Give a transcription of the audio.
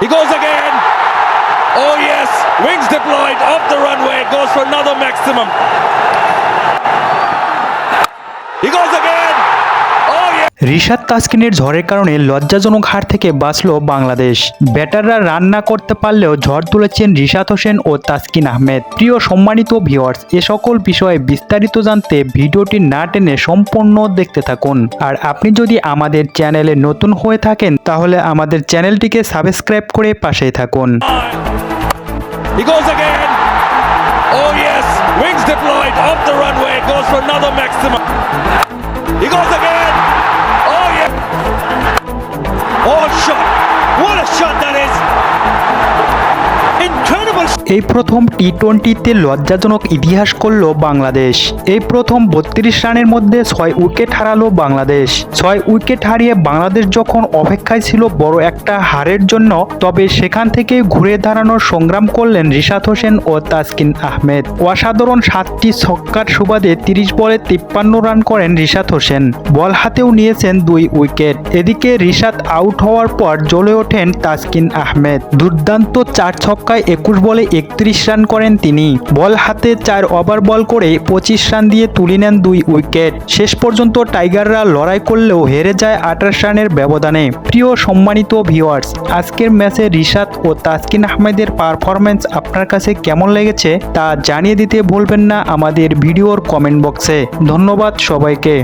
He goes again. Oh yes, wings deployed off the runway, goes for another maximum. He goes. Rishad তাসকিনের ঝড়ের কারণে লজ্জাজনক হার থেকে বাঁচল Bangladesh. ব্যাটাররা run না করতে পারলেও ঝড় তুলেছেন রিশাদ হোসেন ও তাসকিন আহমেদ। প্রিয় সম্মানিত ভিওয়ার্স এ সকল বিষয়ে বিস্তারিত জানতে ভিডিওটি না টেনে সম্পূর্ণ দেখতে থাকুন। আর আপনি যদি আমাদের চ্যানেলে নতুন হয়ে থাকেন তাহলে আমাদের চ্যানেলটিকে সাবস্ক্রাইব করে পাশেই থাকুন. Oh yes, wings deployed the runway, goes for another maximum. Oh shot. এই প্রথম টি টোয়েন্টিতে লজ্জাজনক ইতিহাস করল বাংলাদেশ। এই প্রথম বত্রিশ রানের মধ্যে ছয় উইকেট হারালো বাংলাদেশ। ছয় উইকেট হারিয়ে বাংলাদেশ যখন অপেক্ষায় ছিল বড় একটা হারের জন্য, তবে সেখান থেকে ঘুরে দাঁড়ানোর সংগ্রাম করলেন রিশাদ হোসেন ও তাসকিন আহমেদ। অসাধারণ সাতটি ছক্কার সুবাদে তিরিশ বলে তিপ্পান্ন রান করেন রিশাদ হোসেন। বল হাতেও নিয়েছেন দুই উইকেট। এদিকে রিশাদ আউট হওয়ার পর জ্বলে ওঠেন তাসকিন আহমেদ। দুর্দান্ত চার ছক্কায় একুশ বলে একত্রিশ রান করেন তিনি। বল হাতে চার ওভার বল করে পঁচিশ রান দিয়ে তুলে নেন দুই উইকেট। শেষ পর্যন্ত টাইগাররা লড়াই করলেও হেরে যায় আঠাশ রানের ব্যবধানে। প্রিয় সম্মানিত ভিওয়ার্স আজকের ম্যাচে রিশাদ ও তাসকিন আহমেদের পারফরমেন্স আপনার কাছে কেমন লেগেছে তা জানিয়ে দিতে ভুলবেন না আমাদের ভিডিওর কমেন্ট বক্সে। ধন্যবাদ সবাইকে।